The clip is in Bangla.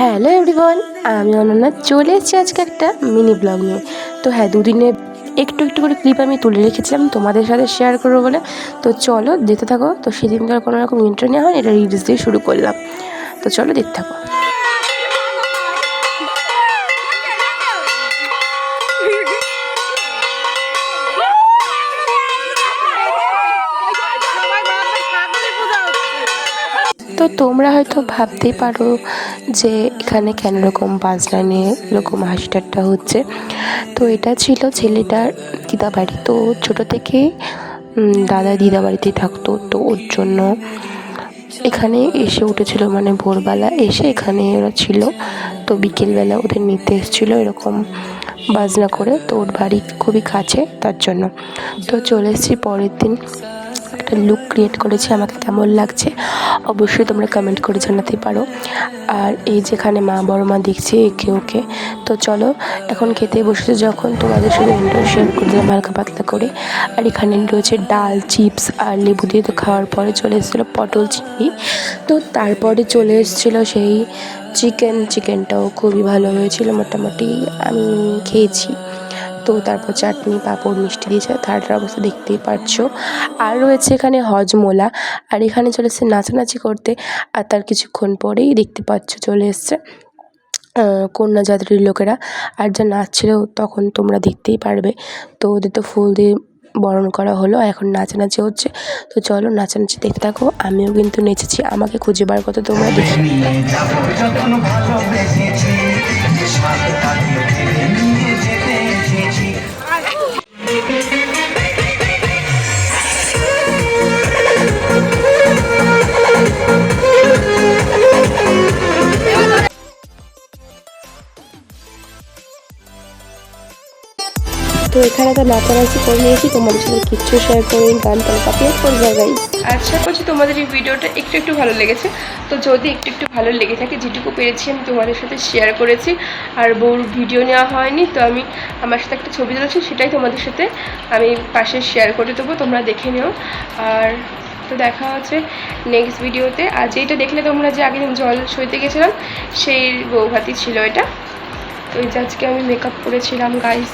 হ্যালো এভরিওয়ান আমি অনন্যা চলে এসেছি আজকে একটা মিনি ব্লগ নিয়ে। তো হ্যাঁ দুদিনে একটু একটু করে ক্লিপ আমি তুলে রেখেছিলাম, তোমাদের সাথে শেয়ার করব বলে। তো চলো দেখতে থাকো। তো সেদিনকার কোনো রকম ইন্টার নেওয়া হয় এটা রিলস দিয়ে শুরু করলাম। তো চলো দেখতে থাকো। তো তোমরা হয়তো ভাবতেই পারো যে এখানে কেন রকম বাজনা নিয়ে এরকম হাসি ঠাট্টা হচ্ছে। তো এটা ছিল ছেলেটার দিদা বাড়ি তো ছোটো থেকে দাদা দিদা বাড়িতেই থাকতো। তো ওর জন্য এখানে এসে উঠেছিল মানে ভোরবেলা এসে এখানে ওরা ছিল। তো বিকেলবেলা ওদের নিতে এসেছিল এরকম বাজনা করে। তো ওর বাড়ি খুবই কাছে, তার জন্য। তো চলে এসেছি পরের দিন। একটা লুক ক্রিয়েট করেছি, আমাকে কেমন লাগছে, অবশ্যই তোমরা কমেন্ট করে জানাতে পারো। আর এই যেখানে মা বড় মা দেখছে একে ওকে, তো চলো এখন খেতে বসেছে যখন তোমাদের সাথে ইন্টার শেয়ার করে দিলাম হালকা পাতলা করে। আর এখানে রয়েছে ডাল চিপস আর লেবু দিয়ে তো খাওয়ার পরে চলে এসেছিল পটল চিংড়ি তো তারপরে চলে এসেছিল সেই চিকেন চিকেনটাও খুবই ভালো হয়েছিল মোটামুটি, আমি খেয়েছি। তো তারপর চাটনি পাঁপড় মিষ্টি দিয়েছে থার্ডের অবস্থা দেখতেই পারছ। আর রয়েছে এখানে হজমোলা। আর এখানে চলে এসছে নাচানাচি করতে। আর তার কিছুক্ষণ পরেই দেখতে পাচ্ছ চলে এসছে আহ, কন্যা জাতির লোকেরা। আর যা নাচছিল তখন তোমরা দেখতেই পারবে। তো ওদের তো ফুল দিয়ে বরণ করা হলো এখন নাচানাচি হচ্ছে। তো চলো নাচানাচি দেখতে থাকো। আমিও কিন্তু নেচেছি। আমাকে খুঁজে বার করতে তোমরা দেখে তো এখানে তো নাচানাচি করে নিয়েছি, তোমাদের সাথে কিচ্ছু শেয়ার করিনি, গান কপিয়ার করে যাবে আশা করছি তোমাদের এই ভিডিওটা একটু একটু ভালো লেগেছে। তো যদি একটু একটু ভালো লেগে থাকে, যেটুকু পেরেছি আমি তোমাদের সাথে শেয়ার করেছি। আর বউর ভিডিও নেওয়া হয়নি, তো আমি আমার সাথে একটা ছবি তুলেছি, সেটাই তোমাদের সাথে আমি পাশে শেয়ার করে দেবো, তোমরা দেখে নিও। আর তো দেখা হচ্ছে নেক্সট ভিডিওতে আর যেটা দেখলে তোমরা যে আগে জল সইতে গেছিলাম, সেই বৌভাতি ছিল এটা। তো এই যে আজকে আমি মেকআপ করেছিলাম গাইস